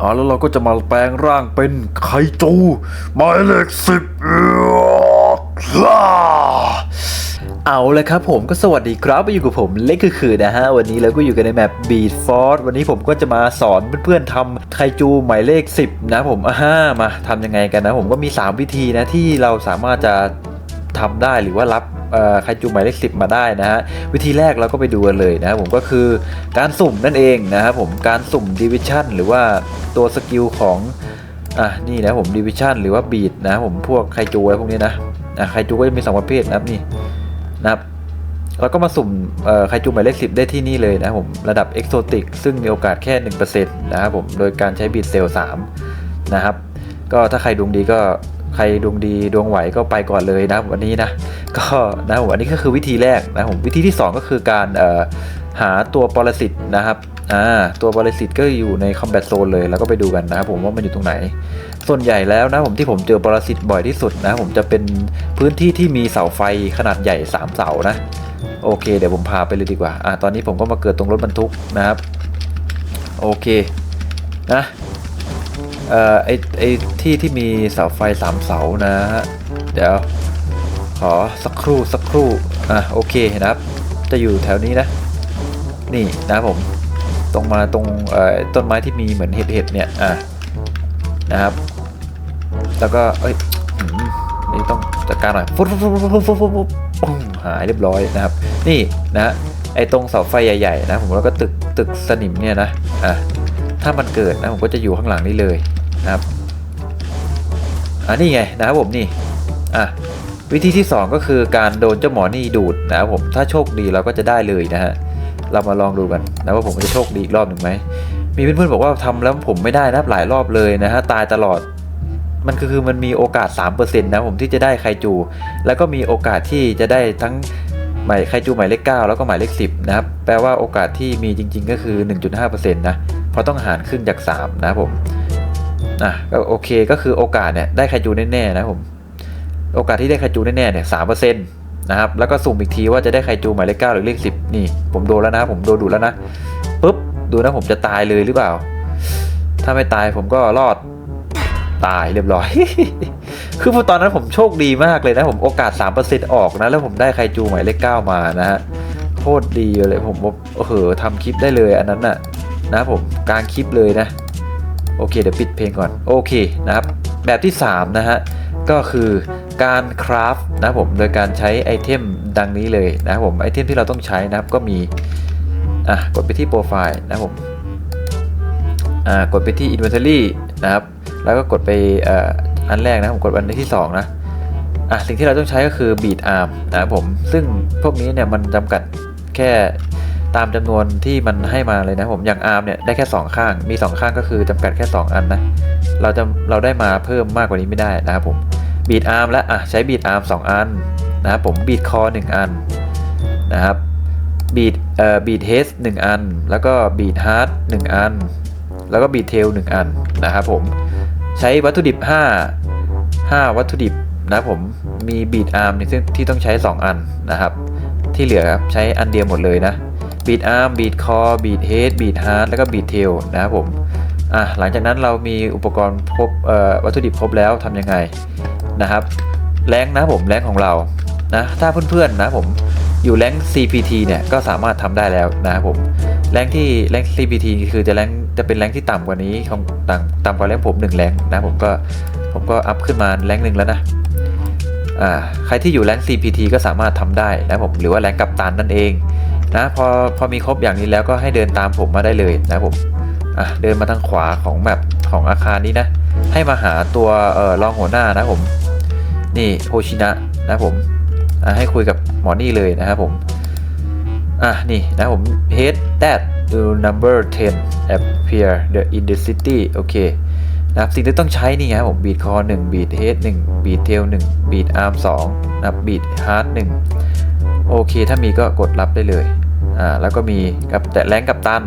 อ๋อแล้วเราก็จะมาแปลงร่างเป็นไคจูหมายเลขสิบเอาเลยครับผมก็สวัสดีครับมาอยู่กับผมเล็กคือคือนะฮะ วันนี้เราก็อยู่กันในแมป Beat Force วันนี้ผมก็จะมาสอนเพื่อนๆทำไคจูหมายเลข 10 นะผมอ่ามาทำยังไงกันนะ ผมก็มี 3 วิธีนะที่เราสามารถจะทำได้หรือว่ารับ ไคจูหมายเลข10มาได้นะฮะวิธีแรกเราก็ไปดูกันเลยนะครับผมก็คือการสุ่มนั่นเองนะครับผมการสุ่มดิวิชั่นหรือว่าตัวสกิลของอะนี่นะผมดิวิชั่นหรือว่าบีดนะผมพวกไคจูอะไรพวกนี้นะอะไคจูก็จะมีสองประเภทนะครับนี่นะครับเราก็มาสุ่มไคจูหมายเลขสิบได้ที่นี่เลยนะครับผมระดับเอกโซติกซึ่งมีโอกาสแค่ 1%นะครับผมโดยการใช้บีดเซล3นะครับก็ถ้าใครดวงดีก็ ใครดวงดีดวงไหวก็ไปก่อนเลยนะวันนี้นะก็นะผมอันนี้ก็คือวิธีแรกนะผมวิธีที่ 2 ก็คือการเออหาตัวปรสิตนะครับอ่าตัวปรสิตก็อยู่ในคอมแบทโซนเลยแล้วก็ไปดูกันนะครับผมว่ามันอยู่ตรงไหน ส่วนใหญ่แล้วนะผมที่ผมเจอปรสิตบ่อยที่สุดนะผมจะเป็นพื้นที่ที่มีเสาไฟขนาดใหญ่ 3 เสานะ โอเค เดี๋ยวผมพาไปเลยดีกว่าอะตอนนี้ผมก็มาเกิดตรงรถบรรทุกนะครับ โอเคนะ ออไอไอที่ที่มีเสาไฟสามเสานะฮะเดี๋ยวขอสักครู่สักครู่อะโอเคนะครับ จะอยู่แถวนี้นะ นี่นะผมตรงมาตรงต้นไม้ที่มีเหมือนเห็ดเห็ดเนี่ยอะนะครับ แล้วก็เอ้ยนี่ต้องจัดการหน่อยฟุ๊บฟุ๊บฟุ๊บฟุ๊บฟุ๊บฟุ๊บหายเรียบร้อยนะครับ นี่นะไอ้ตรงเสาไฟใหญ่ๆนะผมแล้วก็ตึกตึกสนิมเนี่ยนะอะถ้ามันเกิดนะผมก็จะอยู่ข้างหลังนี่เลย นะครับอะนี่ไงนะครับผมนี่อะวิธีที่ 2 ก็คือการโดนเจ้าหมอนี่ดูดนะครับผมถ้าโชคดีเราก็จะได้เลยนะฮะเรามาลองดูกันนะว่าผมจะโชคดีอีกรอบหนึ่งไหมมีเพื่อนๆบอกว่าทำแล้วผมไม่ได้นะหลายรอบเลยนะฮะตายตลอด มันก็คือมันมีโอกาส 3%นะผมที่จะได้ไคจู แล้วก็มีโอกาสที่จะได้ทั้งหมายไคจูหมายเลข 9 แล้วก็หมายเลข 10 นะครับ แปลว่าโอกาสที่มีจริง ๆ ก็คือ 1.5%นะเพราะต้องหารครึ่งจาก 3 นะผม อะก็โอเคก็คือโอกาสเนี่ยได้ไคจูแน่ๆนะผมโอกาสที่ได้ไคจูแน่ๆเนี่ยสามเปอร์เซ็นต์นะครับแล้วก็สุ่มอีกทีว่าจะได้ไคจูหมายเลขเก้าหรือเลขสิบนี่ ผมโดนแล้วนะ ผมโดนดูแล้วนะปุ๊บดูนะผมจะตายเลยหรือเปล่า ถ้าไม่ตายผมก็รอดตายเรียบร้อย คือพอตอนนั้นผมโชคดีมากเลยนะ ผมโอกาส 3%ออกนะ แล้วผมได้ไคจูหมายเลข9มานะฮะโคตรดีเลยผมโอ้โหทำคลิปได้เลยอันนั้นน่ะนะผมกลางคลิปเลยนะ โอเคเดี๋ยวปิดเพลงก่อนโอเคนะครับแบบที่ 3 นะฮะก็คือการคราฟนะผมโดยการใช้ไอเทมดังนี้เลยนะครับผมไอเทมที่เราต้องใช้นะครับก็มีอะกดไปที่โปรไฟล์นะผมอ่ากดไปที่ Inventory นะครับแล้วก็กดไปอ่ออันแรกนะผมกดอันที่ 2 นะอะสิ่งที่เราต้องใช้ก็คือ beat arm นะครับผมซึ่งพวกนี้เนี่ยมันจำกัดแค่ ตามจำนวนที่มันให้มาเลยนะผมอย่าง arm เนี่ยได้แค่ 2 ข้าง มี 2 ข้างก็คือจำกัดแค่ 2 อันนะเราจะเราได้มาเพิ่มมากกว่านี้ไม่ได้นะครับผมบีดอาร์มและอะใช้บีดอาร์ม2อันนะครับผมบีดคอ1อันนะครับบีดเอ่อบีดเฮดหนึ่งอัน แล้วก็บีดฮาร์ดหนึ่งอัน แล้วก็บีดเทลหนึ่งอันนะครับผมใช้วัตถุดิบ 5 5 วัตถุดิบนะผมมีบีดอาร์มที่ต้องใช้ 2 อันนะครับ ที่เหลือครับใช้อันเดียวหมดเลยนะ บีดอาร์มบีดคอบีดเฮดบีดฮาร์ดแล้วก็บีดเทลนะครับผมอะหลังจากนั้นเรามีอุปกรณ์ครบวัตถุดิบครบแล้วทำยังไงนะครับแรงนะผมแรงของเรานะถ้าเพื่อนๆนะผมอยู่แรง CPT เนี่ยก็สามารถทำได้แล้วนะครับผมแรงที่แรง CPT คือจะแรงจะเป็นแรงที่ต่ำกว่านี้ของต่ำต่ำกว่าแรงผม1แรงนะผมก็ผมก็อัพขึ้นมาแรงหนึ่งแล้วนะอ่าใครที่อยู่แรง CPT ก็สามารถทำได้นะผมหรือว่าแรงกัปตันนั่นเอง นะพอพอมีครบอย่างนี้แล้วก็ให้เดินตามผมมาได้เลยนะผมอะเดินมาทางขวาของแมปของอาคารนี้นะ ให้มาหาตัวเอ่อรองหัวหน้านะผม นี่โฮชินะนะผมอะให้คุยกับหมอนี่เลยนะครับผมอะนี่นะผม head that number 10 appear the in the city โอเคนะครับสิ่งที่ต้องใช้นี่ครับผม beat core 1 beat head 1 beat tail 1 beat arm 2นะครับ beat heart 1 โอเค ถ้ามีก็กดรับได้เลยอ่าแล้วก็มีกับแต่แรงกับตัน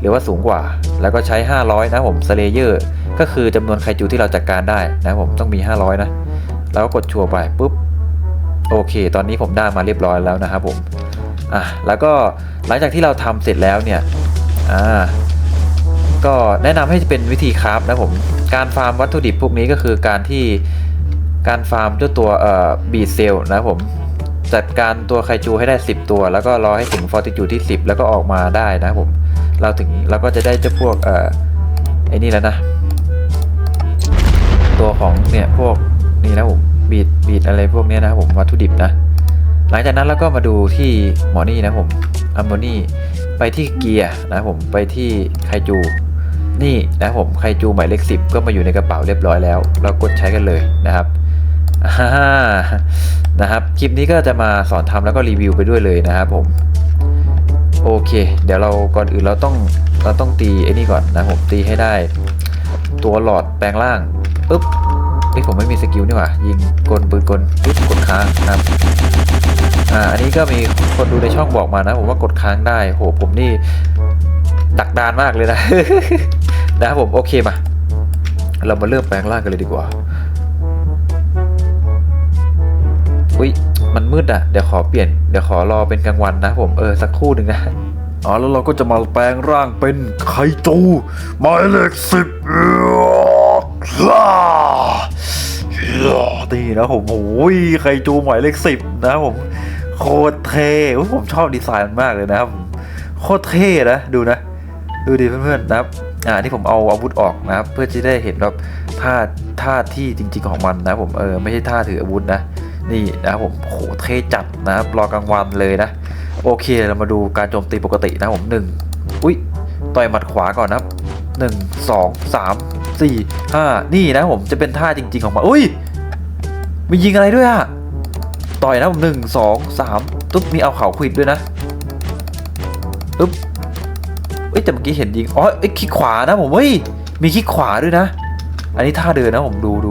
หรือว่าสูงกว่า แล้วก็ใช้ 500 นะผมสเลเยอร์ก็คือจำนวนไคจูที่เราจัดการได้นะผมต้องมี 500 นะ แล้วก็กดชัวร์ไปปุ๊บโอเค ตอนนี้ผมได้มาเรียบร้อยแล้วนะครับผมอะแล้วก็หลังจากที่เราทำเสร็จแล้วเนี่ยอ่าก็แนะนำให้เป็นวิธีคราฟนะผมการฟาร์มวัตถุดิบพวกนี้ก็คือการที่การฟาร์มเจ้าตัวเอ่อบีเซลนะผม จัดการตัวไคจูให้ได้ 10 ตัว แล้วก็รอให้ถึงฟอร์ติจูที่ 10 แล้วก็ออกมาได้นะผม เราถึงเราก็จะได้เจ้าพวกเอ่อไอ้นี่แล้วนะ ตัวของเนี่ยพวกนี่นะผมบีดบีดอะไรพวกเนี้ยนะครับผมวัตถุดิบนะ หลังจากนั้นเราก็มาดูที่หมอนี่นะผมอัมโมนี่ไปที่เกียร์นะผมไปที่ไคจูนี่นะผมไคจูหมายเลขสิบก็มาอยู่ในกระเป๋าเรียบร้อยแล้ว เรากดใช้กันเลยนะครับ นะครับ คลิปนี้ก็จะมาสอนทำแล้วก็รีวิวไปด้วยเลยนะครับผม โอเค เดี๋ยวเราก่อนอื่นเราต้องเราต้องตีไอ้นี่ก่อนนะผมตีให้ได้ ตัวหลอดแปลงร่างปุ๊บเอ้ผมไม่มีสกิลนี่หว่า ยิงกลปืนกลปุ๊บกดค้างนะครับอ่าอันนี้ก็มีคนดูในช่องบอกมานะ ผมว่ากดค้างได้โหผมนี่ดักดานมากเลยนะนะครับผมโอเคมา เรามาเริ่มแปลงร่างกันเลยดีกว่า อุ้ยมันมืดอะ เดี๋ยวขอเปลี่ยน เดี๋ยวขอรอเป็นกลางวันนะผมเออสักครู่หนึ่งนะอ๋อแล้วเราก็จะมาแปลงร่างเป็นไคจูหมายเลขสิบนี่นะผมโอ้ยไคจูหมายเลขสิบนะผมโคตรเท่ผมชอบดีไซน์มันมากเลยนะครับโคตรเท่นะดูนะ ดูดิเพื่อนๆนะครับอ่านี่ผมเอาอาวุธออกนะครับ เพื่อที่ได้เห็นแบบท่าท่าที่จริง ๆของมันนะผมเออไม่ใช่ท่าถืออาวุธนะ นี่นะครับผมโหเท่จัดนะครับรอกลางวันเลยนะ โอเคเรามาดูการโจมตีปกตินะผมหนึ่งอุ้ยต่อยหมัดขวาก่อนนะครับหนึ่งสองสามสี่ห้านี่นะผมจะเป็นท่าจริง ๆ ของมันอุ้ยมียิงอะไรด้วยอะต่อยนะผมหนึ่งสองสามตุ๊บมีเอาเข่าควิดด้วยนะปึ๊บเอ้ยแต่เมื่อกี้เห็นยิงอ๋อไอ้คิกขวานะผมเฮ้ยมีคิกขวาด้วยนะ อันนี้ท่าเดินนะผมดูดู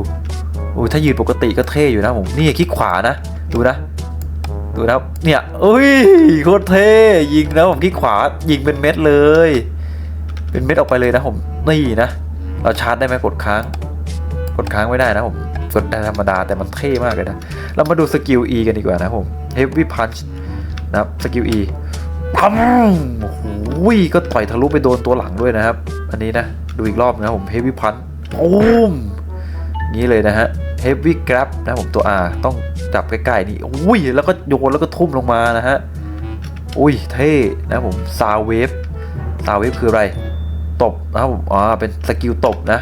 โอ้ยถ้ายืนปกติก็เท่อยู่นะผมนี่คลิกขวานะ ดูนะ ดูนะเนี่ยเอ้ยโคตรเท่ยิงนะผมคลิกขวายิงเป็นเม็ดเลย เป็นเม็ดออกไปเลยนะผมนี่นะเราชาร์จได้ไหมกดค้าง กดค้างไม่ได้นะผมกดได้ธรรมดาแต่มันเท่มากเลยนะ เรามาดูสกิล E กันดีกว่านะผม Heavy Punch นะครับสกิล E ปั๊มโอ้โหก็ต่อยทะลุไปโดนตัวหลังด้วยนะครับ อันนี้นะ ดูอีกรอบนะผม Heavy Punch ปุ้มนี้เลยนะฮะ Heavy Grab นะผมตัว R ต้องจับใกล้ๆนี่อุ้ยแล้วก็โยนแล้วก็ทุ่มลงมานะฮะอุ้ยเท่นะผม s o u n d Wave s o u n d Wave คืออะไร ตบนะครับผมอ๋อเป็นสกิลตบนะ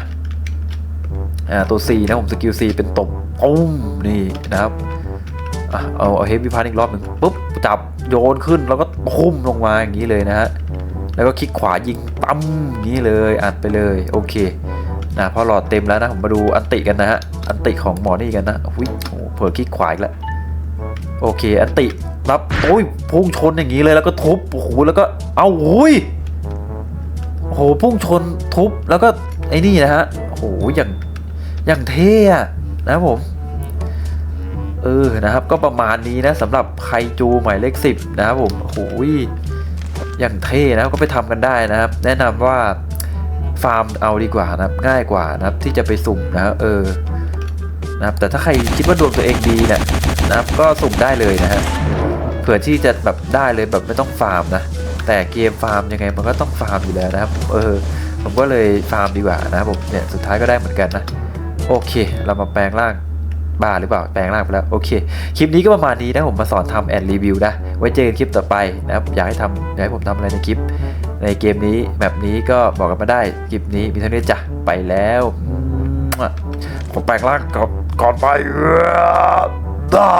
อ่าตัว C นะผมสกิล C เป็นตบปุ้มนี่นะครับอะเอาเอาเฮฟวี่พาร์อีกรอบหนึ่งปุ๊บจับโยนขึ้นแล้วก็พุ่มลงมาอย่างนี้เลยนะฮะแล้วก็คลิกขวายิงปั๊มอย่างนี้เลยอัดไปเลยโอเค นะพอหลอดเต็มแล้วนะผมมาดูอันติกันนะฮะอันติของหมอนี่กันนะอุ้ยโอ้โหเผลอคลิกขวาอีกแล้วโอเค อันติรับโอ้ยพุ่งชนอย่างนี้เลยแล้วก็ทุบโอ้โหแล้วก็เอาโอ้ยโอ้โหพุ่งชนทุบแล้วก็ไอ้นี่นะฮะโอ้โหอย่างอย่างเท่อะนะผมเออนะครับก็ประมาณนี้นะสำหรับไคจูหมายเลขสิบนะครับผมโอ้โหอย่างเท่นะก็ไปทำกันได้นะครับ แนะนำว่า ฟาร์มเอาดีกว่านะครับ ง่ายกว่านะครับที่จะไปสุ่มนะครับเออนะครับแต่ถ้าใครคิดว่าดวงตัวเองดีเนี่ยนะครับก็สุ่มได้เลยนะฮะเผื่อที่จะแบบได้เลยแบบไม่ต้องฟาร์มนะแต่เกมฟาร์มยังไงมันก็ต้องฟาร์มอยู่แล้วนะครับเออผมก็เลยฟาร์มดีกว่านะครับผมเนี่ยสุดท้ายก็ได้เหมือนกันนะโอเค เรามาแปลงร่างบ้าหรือเปล่าแปลงร่างไปแล้วโอเคคลิปนี้ก็ประมาณนี้นะผมมาสอนทำแอนรีวิวนะไว้เจอกันคลิปต่อไปนะครับอยากให้ทำอยากให้ผมทำอะไรในคลิป ในเกมนี้แบบนี้ก็บอกกันมาได้คลิปนี้มีเท่านี้จ้ะไปแล้วผมแปลงร่างก่อนก่อนไปด้อ